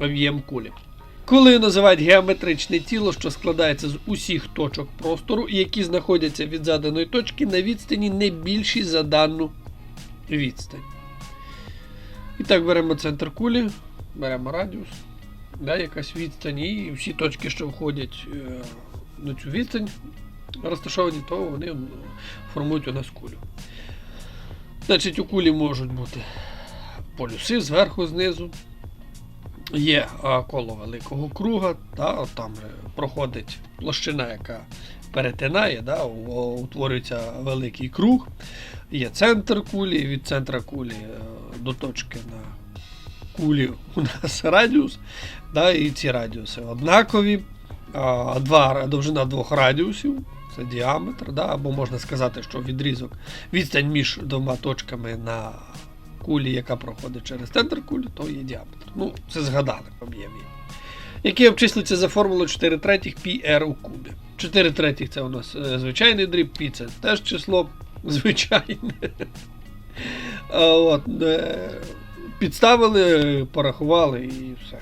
об'єм кулі. Кулею називають геометричне тіло, що складається з усіх точок простору, які знаходяться від заданої точки на відстані не більшій за дану відстань. І так беремо центр кулі, беремо радіус, да, якась відстань, і всі точки, що входять е, на цю відстань, розташовані, то вони формують у нас кулю. Значить, у кулі можуть бути полюси зверху, знизу. Є коло великого круга, да, там проходить площина, яка перетинає, да, утворюється великий круг. Є центр кулі, від центра кулі е, до точки на кулі у нас радіус, да, і ці радіуси однакові. Два, довжина двох радіусів це діаметр, да, або можна сказати, що відрізок відстань між двома точками на кулі, яка проходить через центр кулі, то є діаметр. Ну, це згадали в об'ємі. Який обчислюється за формулою 4 третіх πr у кубі. 4 третіх це у нас е, звичайний дріб, π це теж число звичайне. От, е, підставили, порахували і все.